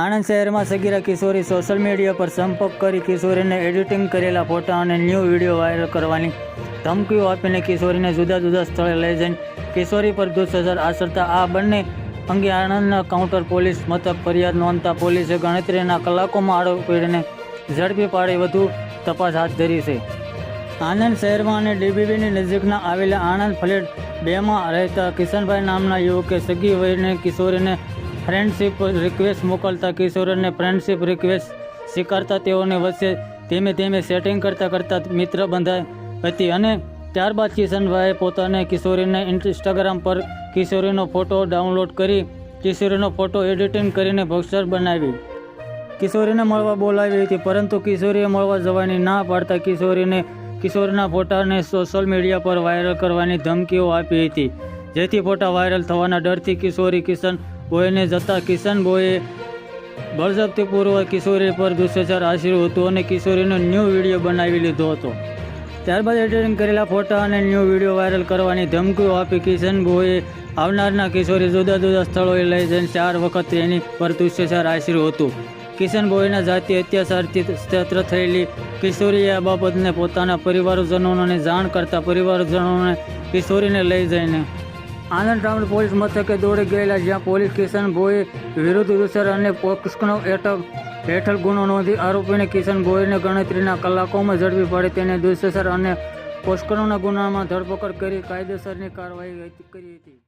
આણંદ શહેરમાં સગીરા કિશોરી social media પર સંપર્ક કરી કિશોરીને એડિટિંગ કરેલા ફોટા અને ન્યૂ વીડિયો વાયરલ કરવાની ધમકીઓ આપીને કિશોરીને જુદા જુદા સ્થળે લઈ જઈને કિશોરી પર દુષ્પ્રચાર આચરતા આ બંને અંગે આણંદના કાઉન્ટર પોલીસ મથક ફરિયાદ નોંધતા પોલીસે ગણતરીના કલાકોમાં આરોપીને ઝડપી પાડી વધુ તપાસ હાથ ધરી છે. આણંદ શહેરમાં અને ડીબીબીની નજીકના આવેલા આણંદ ફ્લેટ બેમાં રહેતા કિશનભાઈ નામના યુવકે સગી વયને કિશોરીને ફ્રેન્ડશિપ રિક્વેસ્ટ મોકલતા કિશોરને ફ્રેન્ડશિપ રિક્વેસ્ટ સ્વીકારતા તેઓને વચ્ચે ધીમે ધીમે સેટિંગ કરતાં કરતાં મિત્ર બંધાઈ હતી અને ત્યારબાદ કિશનભાઈએ પોતાને કિશોરીને ઇન્સ્ટાગ્રામ પર કિશોરીનો ફોટો ડાઉનલોડ કરી કિશોરીનો ફોટો એડિટિંગ કરીને ભક્ષર બનાવી. કિશોરીને મળવા બોલાવી હતી, પરંતુ કિશોરીએ મળવા જવાની ના પાડતા કિશોરીને કિશોરીના ફોટાને સોશિયલ મીડિયા પર વાયરલ કરવાની ધમકીઓ આપી હતી. જેથી ફોટા વાયરલ થવાના ડરથી કિશોરી કિશન બોયને જતા કિશન બોયે બળજબરીપૂર્વક કિશોરી પર દુષ્ટચાર આશર્યું હતું અને કિશોરીનો ન્યૂ વીડિયો બનાવી લીધો હતો. ત્યારબાદ એડિટિંગ કરેલા ફોટા અને ન્યૂ વીડિયો વાયરલ કરવાની ધમકીઓ આપી કિશન બોયે આવનારના કિશોરી જુદા જુદા સ્થળોએ લઈ જઈને ચાર વખત એની પર દુષ્ટચાર આશર્યું હતું. કિશન બોયના જાતિ અત્યાચારથી સ્તત્ર થયેલી કિશોરીએ આ બાબતને પોતાના પરિવારજનોને જાણ કરતા પરિવારજનોને કિશોરીને લઈ જઈને આનંદ ટાઉન પોલીસ મથકે દોડી ગયેલા જ્યાં પોલીસ કિશન બોય વિરુદ્ધ વિસર અને પોક્સનો એટક હેઠળ ગુનો નોંધી આરોપીને કિશન બોયને ગણતરીના કલાકોમાં ઝડપી પડે તેને દુષ્સર અને પોસ્કરોના ગુનામાં ધરપકડ કરી કાયદેસરની કાર્યવાહી કરી હતી.